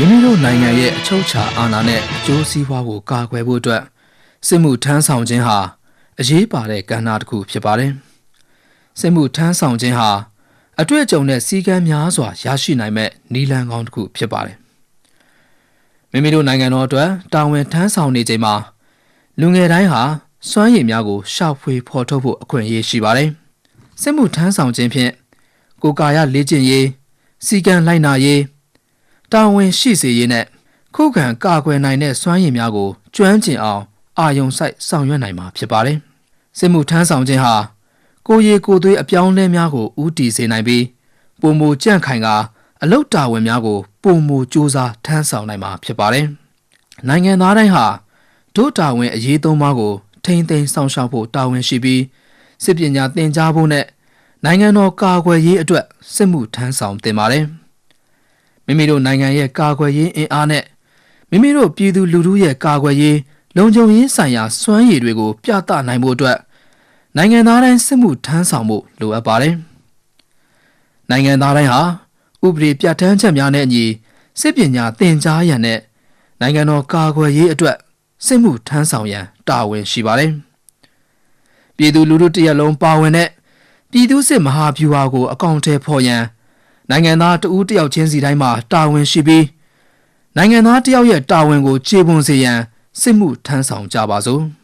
မိမိတို့နိုင်ငံရဲ့အချုပ်အခြာအာဏာနဲ့အကျိုးစီးပွားကိုကာကွယ်ဖို့အတွက်စစ်မှုထမ်းဆောင်ခြင်းဟာအရေးပါတဲ့ကဏ္ဍတစ်ခုဖြစ်ပါတယ်။စစ်မှုထမ်းဆောင်ခြင်းဟာအတွေ့အကြုံနဲ့စီကံများစွာရရှိနိုင်မဲ့နီလန်ကောင်းတစ်ခုဖြစ်ပါတယ်။မိမိတို့နိုင်ငံတော်အတွက်တာဝန်ထမ်းဆောင်နေချိန်မှာလူငယ်တိုင်းဟာစွမ်းရည်များကိုရှောက်ဖွေဖော်ထုတ်ဖို့အခွင့်အရေးရှိပါတယ်။စစ်မှုထမ်းဆောင်ခြင်းဖြင့်ကိုယ်ကာယလေ့ကျင့်ရေးစီကံလိုက်နာရေး တာဝန်ရှိစေရေးနဲ့ခုခံကာကွယ်နိုင်တဲ့စွမ်းရည်များကိုကျွမ်းကျင်အောင်အာယုံစိုက်ဆောင်ရွက်နိုင်မှာဖြစ်ပါတယ်။စစ်မှုထမ်းဆောင်ခြင်းဟာကိုယ်ရည်ကိုယ်သွေးအပြောင်းအလဲများကိုဥတီစေနိုင်ပြီးပုံမူကြန့်ခိုင်ကအလုတ်တာဝန်များကိုပုံမူစူးစမ်းထမ်းဆောင်နိုင်မှာဖြစ်ပါတယ်။နိုင်ငံသားတိုင်းဟာဒုတာဝန်အရေးသုံးပါးကိုထိမ့်သိမ်းဆောင်ရှောက်ဖို့တာဝန်ရှိပြီးစစ်ပညာသင်ကြားဖို့နဲ့နိုင်ငံတော်ကာကွယ်ရေးအတွက်စစ်မှုထမ်းဆောင်တင်ပါတယ်။ မိမိတို့နိုင်ငံရဲ့ကာကွယ်ရေးအင်အားနဲ့မိမိတို့ပြည်သူလူထုရဲ့ကာကွယ်ရေးလုံခြုံရေးဆိုင်ရာစွမ်းရည်တွေကို ပြသနိုင်ဖို့အတွက်နိုင်ငံသားတိုင်းစစ်မှုထမ်းဆောင်ဖို့လိုအပ်ပါတယ်။နိုင်ငံသားတိုင်းဟာဥပဒေပြဋ္ဌာန်းချက်များနဲ့အညီစစ်ပညာသင်ကြားရန်နဲ့နိုင်ငံတော်ကာကွယ်ရေးအတွက်စစ်မှုထမ်းဆောင်ရန်တာဝန်ရှိပါတယ်။ပြည်သူလူထုတရက်လုံးပါဝင်တဲ့ပြည်သူစစ်မဟာဗျူဟာကိုအကောင့်ထဲဖော်ရန် နိုင်ငံသားတဦးတယောက်ချင်းစီတိုင်းမှာတာဝန်ရှိပြီးနိုင်ငံသားတယောက်ရဲ့တာဝန်ကိုခြေပွန်စေရန်စစ်မှုထမ်းဆောင်ကြပါစို့။